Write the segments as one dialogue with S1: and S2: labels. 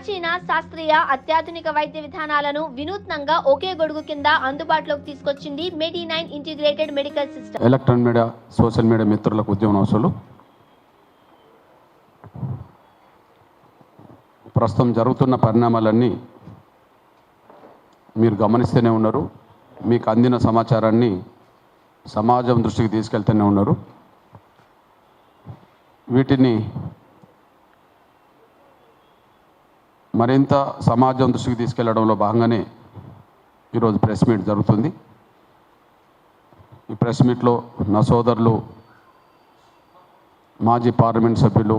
S1: ప్రాచీన శాస్త్రీయ అత్యాధునిక వైద్య విధానాలను వినూత్నంగా ఒకే గొడుగు కింద అందుబాటులోకి తీసుకొచ్చింది medi nine integrated medical system
S2: electronic media social media మిత్రులకు ఉద్యమ నవసలు ప్రస్తుతం జరుగుతున్న పరిణామాలన్నీ మీరు గమనిస్తూనే ఉన్నారు. మీకు అందిన సమాచారాన్ని సమాజం దృష్టికి తీసుకెళ్తూనే ఉన్నారు. వీటిని మరింత సమాజం దృష్టికి తీసుకెళ్ళడంలో భాగంగానే ఈరోజు ప్రెస్ మీట్ జరుగుతుంది. ఈ ప్రెస్ మీట్లో నా సోదరులు మాజీ పార్లమెంట్ సభ్యులు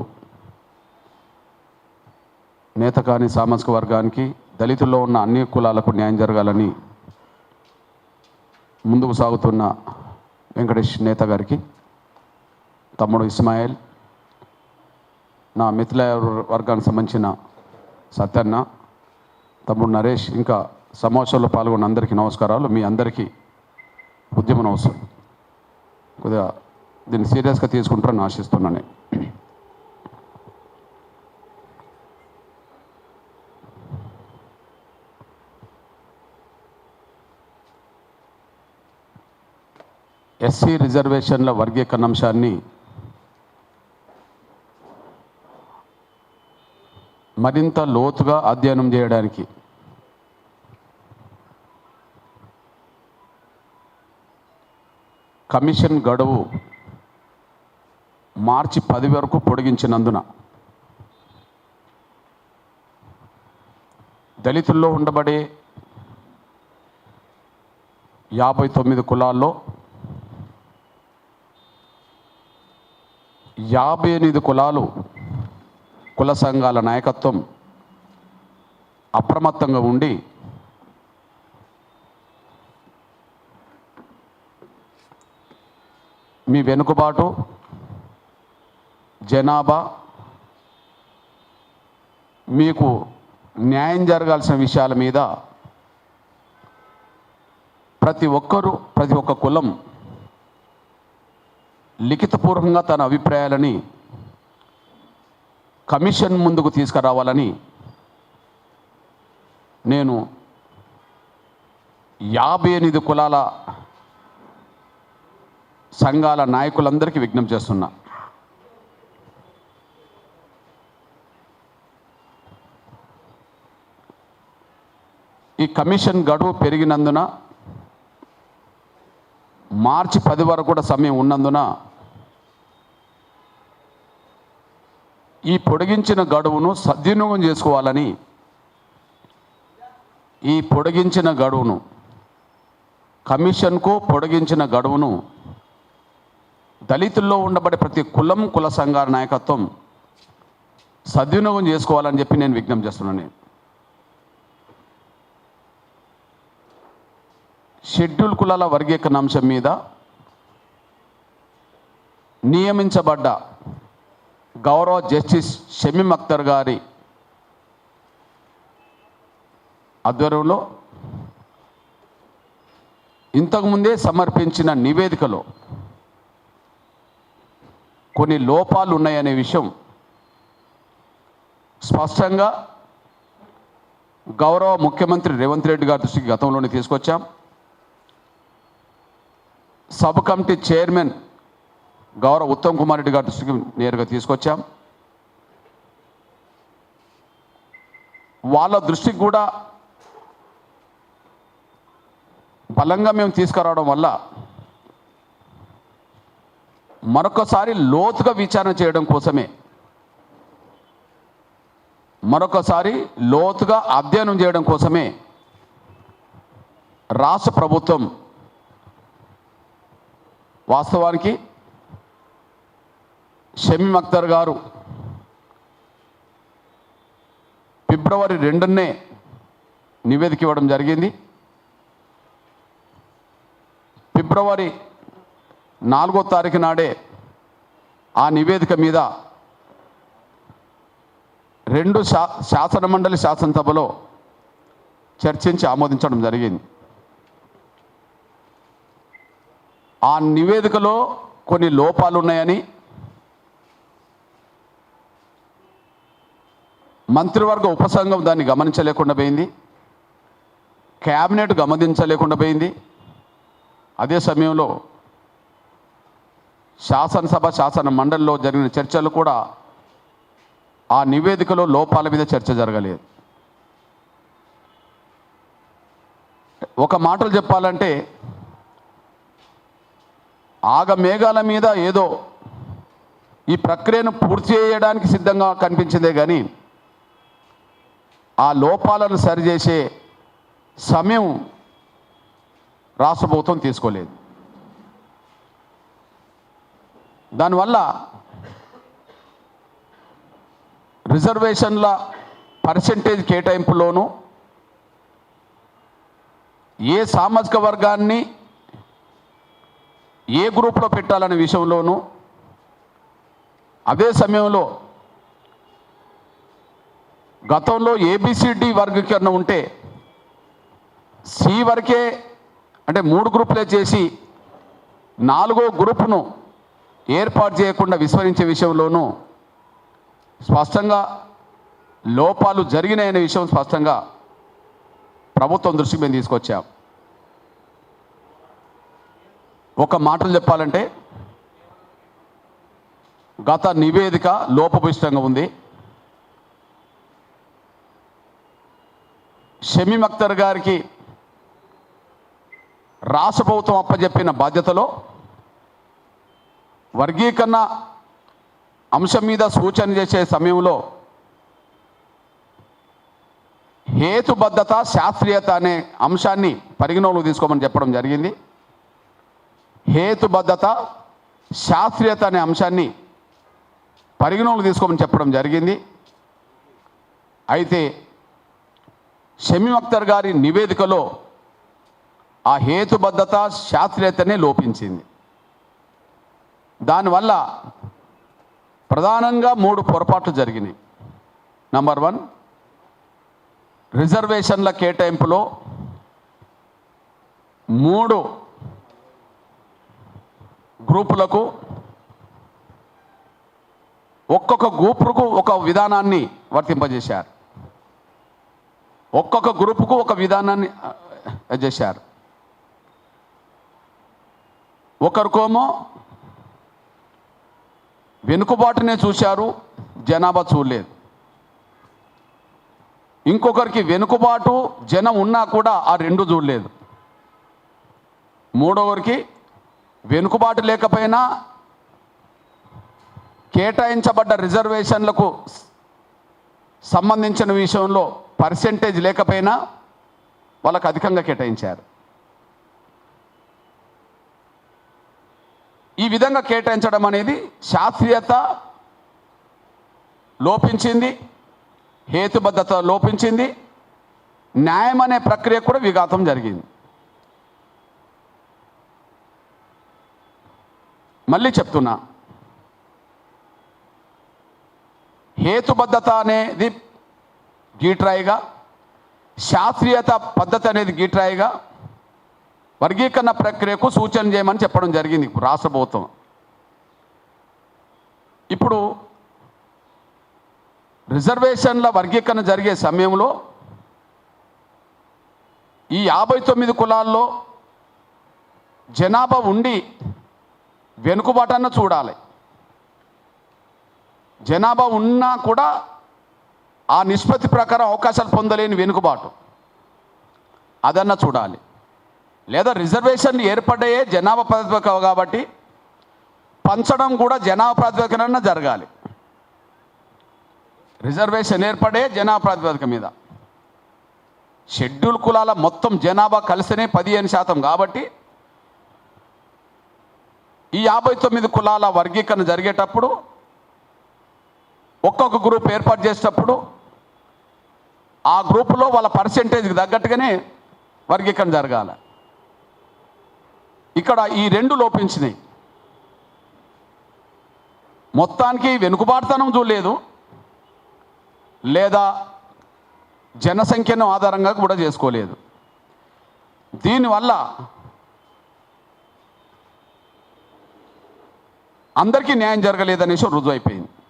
S2: నేతకాని సామాజిక వర్గానికి దళితుల్లో ఉన్న అన్ని కులాలకు న్యాయం జరగాలని ముందుకు సాగుతున్న వెంకటేష్ నేత గారికి తమ్ముడు ఇస్మాయిల్ నా మిథిల వర్గానికి సంబంధించిన సత్యన్న తమ్ముడు నరేష్ ఇంకా సమావేశంలో పాల్గొన్న అందరికీ నమస్కారాలు. మీ అందరికీ ఉద్యమం అవసరం కొద్దిగా దీన్ని సీరియస్గా తీసుకుంటారని ఆశిస్తున్నాను ఎస్సీ రిజర్వేషన్ల వర్గీకరణ అంశాన్ని మరింత లోతుగా అధ్యయనం చేయడానికి. కమిషన్ గడువు మార్చి పది వరకు పొడిగించినందున దళితుల్లో ఉండబడే యాభై తొమ్మిది కులాల్లో యాభై ఎనిమిది కులాలు కుల సంఘాల నాయకత్వం అప్రమత్తంగా ఉండి మీ వెనుకబాటు జనాభా మీకు న్యాయం జరగాల్సిన విషయాల మీద ప్రతి ఒక్కరూ ప్రతి ఒక్క కులం లిఖితపూర్వకంగా తన అభిప్రాయాలని కమిషన్ ముందుకు తీసుకురావాలని నేను యాభై ఎనిమిది కులాల సంఘాల నాయకులందరికీ విజ్ఞప్తి చేస్తున్నా. ఈ కమిషన్ గడువు పెరిగినందున మార్చి పది వరకు కూడా సమయం ఉన్నందున ఈ పొడిగించిన గడువును సద్వినియోగం చేసుకోవాలని ఈ పొడిగించిన గడువును కమిషన్కు పొడిగించిన గడువును దళితుల్లో ఉండబడే ప్రతి కులం కుల సంఘాల నాయకత్వం సద్వినియోగం చేసుకోవాలని చెప్పి నేను విజ్ఞప్తి చేస్తున్నాను నేను. షెడ్యూల్ కులాల వర్గీకరణ అంశం మీద నియమించబడ్డ గౌరవ జస్టిస్ షమీం అఖ్తర్ గారి ఆధ్వర్యంలో ఇంతకుముందే సమర్పించిన నివేదికలో కొన్ని లోపాలు ఉన్నాయనే విషయం స్పష్టంగా గౌరవ ముఖ్యమంత్రి రేవంత్ రెడ్డి గారి దృష్టికి గతంలోనే తీసుకొచ్చాం. సబ్ కమిటీ చైర్మన్ గౌరవ ఉత్తమ్ కుమార్ రెడ్డి గారి దృష్టికి నేరుగా తీసుకొచ్చాం. వాళ్ళ దృష్టికి కూడా బలంగా మేము తీసుకురావడం వల్ల మరొకసారి లోతుగా విచారణ చేయడం కోసమే. మరొకసారి లోతుగా అధ్యయనం చేయడం కోసమే రాష్ట్ర ప్రభుత్వం వాస్తవానికి షమీమ్ అఖ్తర్ గారు ఫిబ్రవరి రెండునే నివేదిక ఇవ్వడం జరిగింది. ఫిబ్రవరి నాలుగో తారీఖు నాడే ఆ నివేదిక మీద రెండు శా శాసనమండలి శాసనసభలో చర్చించి ఆమోదించడం జరిగింది. ఆ నివేదికలో కొన్ని లోపాలు ఉన్నాయని మంత్రివర్గ ఉపసంఘం దాన్ని గమనించలేకుండా పోయింది. క్యాబినెట్ గమనించలేకుండా పోయింది. అదే సమయంలో శాసనసభ శాసన మండలిలో జరిగిన చర్చలు కూడా ఆ నివేదికలో లోపాల మీద చర్చ జరగలేదు. ఒక మాటలు చెప్పాలంటే ఆగ మేఘాల మీద ఏదో ఈ ప్రక్రియను పూర్తి చేయడానికి సిద్ధంగా కనిపించిందే కానీ ఆ లోపాలను సరిచేసే సమయం రాష్ట్ర ప్రభుత్వం తీసుకోలేదు. దానివల్ల రిజర్వేషన్ల పర్సెంటేజ్ కేటాయింపులోనూ ఏ సామాజిక వర్గాన్ని ఏ గ్రూప్లో పెట్టాలనే విషయంలోనూ అదే సమయంలో గతంలో ఏబిసిడి వర్గీకరణ ఉంటే సి వరకే అంటే మూడు గ్రూపులే చేసి నాలుగో గ్రూపును ఏర్పాటు చేయకుండా విస్మరించే విషయంలోనూ స్పష్టంగా లోపాలు జరిగినాయనే విషయం స్పష్టంగా ప్రభుత్వం దృష్టికి మేము తీసుకొచ్చాం. ఒక మాటలు చెప్పాలంటే గత నివేదిక లోపభూయిష్టంగా ఉంది. షమీమ్ అఖ్తర్ గారికి రాష్ట్ర ప్రభుత్వం అప్పచెప్పిన బాధ్యతలో వర్గీకరణ అంశం మీద సూచన చేసే సమయంలో హేతుబద్ధత శాస్త్రీయత అనే అంశాన్ని పరిగణలోకి తీసుకోమని చెప్పడం జరిగింది. హేతుబద్ధత శాస్త్రీయత అనే అంశాన్ని పరిగణలోకి తీసుకోమని చెప్పడం జరిగింది. అయితే షమీ అఖ్తర్ గారి నివేదికలో ఆ హేతుబద్ధత శాస్త్రీయతనే లోపించింది. దానివల్ల ప్రధానంగా మూడు పొరపాట్లు జరిగినాయి. నంబర్ వన్ రిజర్వేషన్ల కేటాయింపులో మూడు గ్రూపులకు ఒక్కొక్క గ్రూపుకు ఒక విధానాన్ని వర్తింపజేశారు. ఒక్కొక్క గ్రూపుకు ఒక విధానాన్ని చేశారు. ఒకరికోమో వెనుకబాటునే చూశారు జనాభా చూడలేదు. ఇంకొకరికి వెనుకబాటు జనం ఉన్నా కూడా ఆ రెండు చూడలేదు. మూడవరికి వెనుకబాటు లేకపోయినా కేటాయించబడ్డ రిజర్వేషన్లకు సంబంధించిన విషయంలో పర్సెంటేజ్ లేకపోయినా వాళ్ళకు అధికంగా కేటాయించారు. ఈ విధంగా కేటాయించడం అనేది శాస్త్రీయత లోపించింది హేతుబద్ధత లోపించింది న్యాయం అనే ప్రక్రియ కూడా విఘాతం జరిగింది. మళ్ళీ చెప్తున్నా హేతుబద్ధత అనేది గీట్రాయిగా శాస్త్రీయత పద్ధతి అనేది గీట్రాయిగా వర్గీకరణ ప్రక్రియకు సూచన చేయమని చెప్పడం జరిగింది రాష్ట్ర ప్రభుత్వం ఇప్పుడు రిజర్వేషన్ల వర్గీకరణ జరిగే సమయంలో ఈ యాభై తొమ్మిది కులాల్లో జనాభా ఉండి వెనుకబాటన్న చూడాలి. జనాభా ఉన్నా కూడా ఆ నిష్పత్తి ప్రకారం అవకాశాలు పొందలేని వెనుకబాటు. అదన్నా చూడాలి. లేదా రిజర్వేషన్లు ఏర్పడ్డాయే జనాభా ప్రాతిపదిక కాబట్టి పంచడం కూడా జనాభా ప్రాతిపదికన జరగాలి. రిజర్వేషన్ ఏర్పడే జనాభా ప్రాతిపదిక మీద. షెడ్యూల్ కులాల మొత్తం జనాభా కలిసినే పదిహేను శాతం కాబట్టి ఈ యాభై తొమ్మిది కులాల వర్గీకరణ జరిగేటప్పుడు ఒక్కొక్క గ్రూప్ ఏర్పాటు చేసేటప్పుడు ఆ గ్రూపులో వాళ్ళ పర్సెంటేజ్కి తగ్గట్టుగానే వర్గీకరణ జరగాలి. ఇక్కడ ఈ రెండు లోపించినాయి. మొత్తానికి వెనుకబాటుతనం చూడలేదు. లేదా జనసంఖ్యను ఆధారంగా కూడా చేసుకోలేదు. దీనివల్ల అందరికీ న్యాయం జరగలేదనేసి రుజువైపోయింది. అయిపోయింది